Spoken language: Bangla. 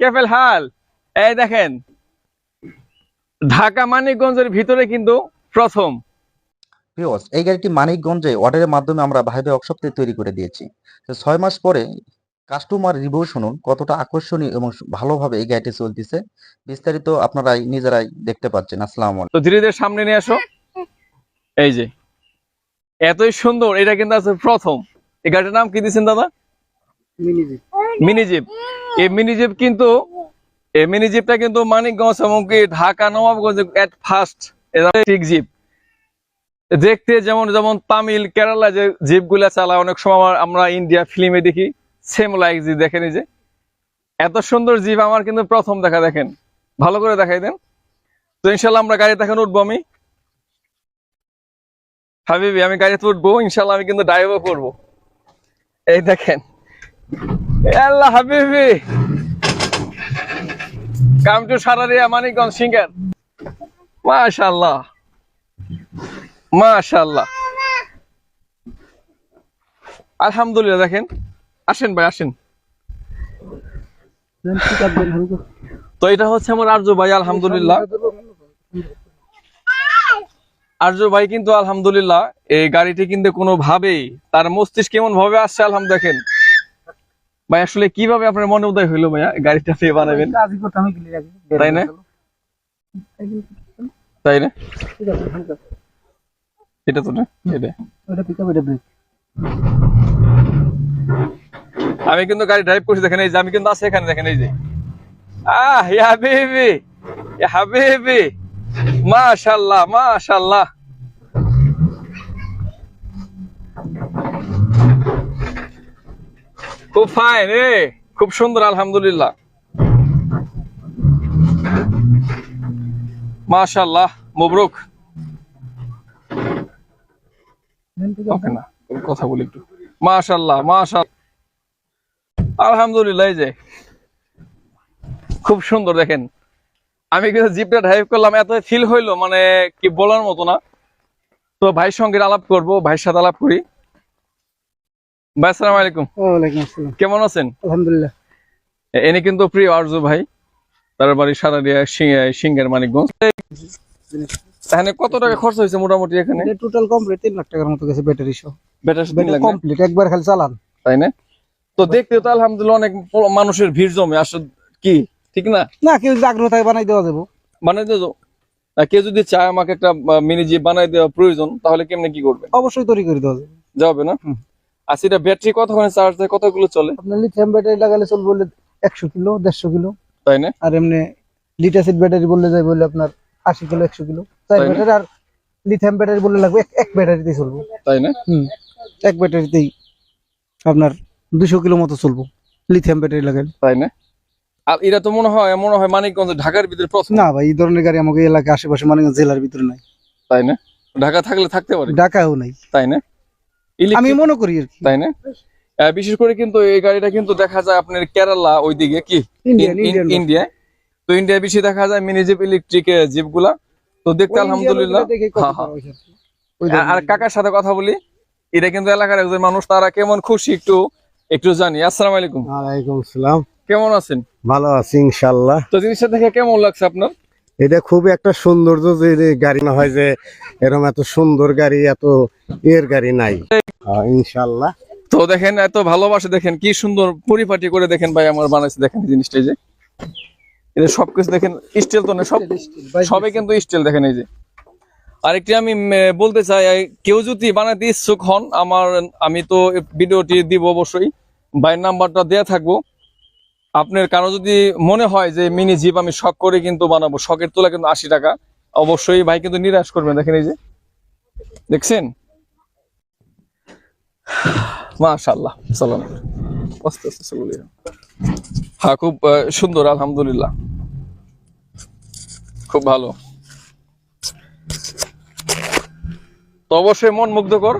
কেফেল হাল। এই দেখেন ঢাকা মানিকগঞ্জের ভিতরে কিন্তু প্রথম। ভিউয়ার্স এই গাড়িটি মানিকগঞ্জে অর্ডারের মাধ্যমে আমরা ভাই ভাই থেকে তৈরি করে দিয়েছি। তো ছয় মাস পরে কাস্টমার রিভিউ শুনুন কতটা আকর্ষণীয় এবং ভালোভাবে এই গাড়িটি চলতেছে। বিস্তারিত আপনারাই নিজেরাই দেখতে পাচ্ছেন। আসসালামু আলাইকুম। তো ধীরে ধীরে সামনে নিয়ে আসো। এই যে এতই সুন্দর এটা কিন্তু আছে প্রথম। এই গাড়িটার নাম কি দিয়েছেন দাদা? মিনি জিপ এই মিনি জিপ কিন্তু এই মিনি জিপটা কিন্তু মানিকগঞ্জ এমনকি ঢাকা নবাবগঞ্জ এট ফার্স্ট ঠিক জিপ দেখতে যেমন যেমন তামিল কেরালা যে জিপগুলা চালায় অনেক সময় আমার- আমরা ইন্ডিয়া ফিল্মে দেখি। সেম লাইক জিপ দেখেন যে। এত সুন্দর জিপ আমার কিন্তু প্রথম দেখা দেখেন। ভালো করে দেখাই দেন। তো ইনশাল্লাহ আমরা গাড়িতে এখন উঠবো আমি। হাবিবি আমি গাড়িতে উঠবো। ইনশাল্লাহ আমি কিন্তু ড্রাইভও করব। এই দেখেন। আল্লাহ হাবিবি। কাম টু সারারিয়া মানিকগঞ্জ সিঙ্গার। মাশাল্লাহ মাশাল্লাহ আলহামদুলিল্লাহ, দেখেন। আসেন ভাই, আসেন। তো এটা হচ্ছে আমার আর্য ভাই, আলহামদুলিল্লাহ। আর্য ভাই কিন্তু আলহামদুলিল্লাহ, এই গাড়িটি কিন্তু কোনো ভাবেই তার মস্তিষ্ক কেমন ভাবে আসছে, আলহাম দেখেন। ভাই আসলে কীভাবে আপনার মনে উদয় হইল ভাইয়া? গাড়িটা আপনি বানাবেন? তাই না? তাই না? এটা তো না এটা। আমি কিন্তু গাড়ি ড্রাইভ করছি দেখেন এই যে আমি কিন্তু আছি এখানে দেখেন এই যে। আহ ইয়া হাবিবি ইয়া হাবিবি। মাশাআল্লাহ মাশাআল্লাহ খুব ফাইন রে খুব সুন্দর, আলহামদুলিল্লাহ। মাশাআল্লাহ, মবরুক। কথা বলি একটু। মাশাআল্লাহ মাশাআল্লাহ। আলহামদুলিল্লাহ যে। খুব সুন্দর, দেখেন। আমি কিন্তু জিপটা ড্রাইভ করলাম, এত ফিল হইল মানে কি বলার মতো না। তো ভাইয়ের সঙ্গে আলাপ করব, ভাইয়ের সাথে আলাপ করি। ভাই আসসালামু আলাইকুম। ওয়ালাইকুম আসসালাম। কেমন আছেন? আলহামদুলিল্লাহ। এনে কিন্তু প্রিয় আরজু ভাই তার বাড়ি সারাদিয়া সিঙ্গের মানিকগঞ্জ। এখানে কত টাকা খরচ হয়েছে মোটামুটি এখানে? টোটাল কমপ্লিট তিন লাখ টাকার মতো গেছে ব্যাটারি সহ। ব্যাটারি ব্যাটারি কমপ্লিট একবার খালি চালান। তাই না? তো দেখতে তো আলহামদুলিল্লাহ অনেক মানুষের ভিড় জমে। আসলে কি ঠিক না? না কেউ যদি আগ্রহ থাকে বানাই দেওয়া যাব। বানাই দেবো কেউ যদি চায় আমাকে একটা মিনি জিপ বানাই দেওয়া প্রয়োজন তাহলে কেমনে কি করবে? অবশ্যই তৈরি করে দেওয়া যাবে। যাবে না। আচ্ছা এটা ব্যাটারি কতক্ষণে চার্জ দেয়? কতগুলো চলে? আপনার লিথিয়াম ব্যাটারি লাগালে চলবে বললে একশো কিলো দেড়শো কিলো। তাই না? আর এমনি লিটাসিড ব্যাটারি বললে যাই বললে আপনার আশি কিলো একশো কিলো। তাই ব্যাটারি আর লিথিয়াম ব্যাটারি বললে লাগবে এক- ব্যাটারিতেই চলবো। তাই না? হুম এক ব্যাটারিতেই আপনার দুশো কিলো মতো চলবো লিথিয়াম ব্যাটারি লাগালে। তাই না? আর এটা তো মনে হয় মনে হয় মানিকগঞ্জ ঢাকার ভিতরে প্রথম। না ভাই এই ধরনের গাড়ি আমাকে এলাকায় আশেপাশে মানে জেলার ভিতরে নাই। তাই না? ঢাকা থাকলে থাকতে পারে। ঢাকাও নাই। তাই না? আমি মনে করি আর কি। তাই না? বিশেষ করে কিন্তু এই গাড়িটা কিন্তু দেখা যায় আপনার কেরালা ওইদিকে কি? ইন্ডিয়ান ইন- ইন- ইন্ডিয়ান ইন্ডিয়ায় তো ইন্ডিয়া বেশি দেখা যায় মিনি জিপ ইলেকট্রিক জিপগুলা তো দেখতে আলহামদুলিল্লাহ। আর- আর কাকার সাথে কথা বলি। এটা কিন্তু এলাকার একজন মানুষ তারা কেমন খুশি একটু একটু জানি। আসসালাম আলাইকুম। ওয়ালাইকুম সালাম কেমন আছেন? ভালো আছি ইনশাল্লাহ তো জিনিসটা দেখে কেমন লাগছে আপনার? এটা খুব একটা সৌন্দর্য যে গাড়ি না হয় যে এরকম এত সুন্দর গাড়ি এত এর গাড়ি নাই। ইনশাল্লাহ তো দেখেন এত ভালোবাসে দেখেন কি সুন্দর পরিপাটি করে দেখেন ভাই আমার বানাইছে দেখেন এই জিনিসটা যে। এটা সবকিছু দেখেন স্টিল তো না সব সবে কিন্তু স্টিল দেখেন এই যে। আরেকটি আমি বলতে চাই কেউ যদি বানাতে ইচ্ছুক হন আমার আমি তো ভিডিওটি দিব অবশ্যই। বাইর নাম্বারটা দেয়া থাকব। আপনার কারও যদি মনে হয় যে মিনি জিপ আমি শখ করে কিন্তু বানাবো, শখের তোলা কিন্তু আশি টাকা, অবশ্যই ভাই কিন্তু নিরাশ করবেন। দেখেন এই যে, দেখছেন? মাশাল্লাহ সালাম আস্তে আস্তে চলে হ্যাঁ খুব সুন্দর, আলহামদুলিল্লাহ। খুব ভালো। তো অবশ্যই মন মুগ্ধকর।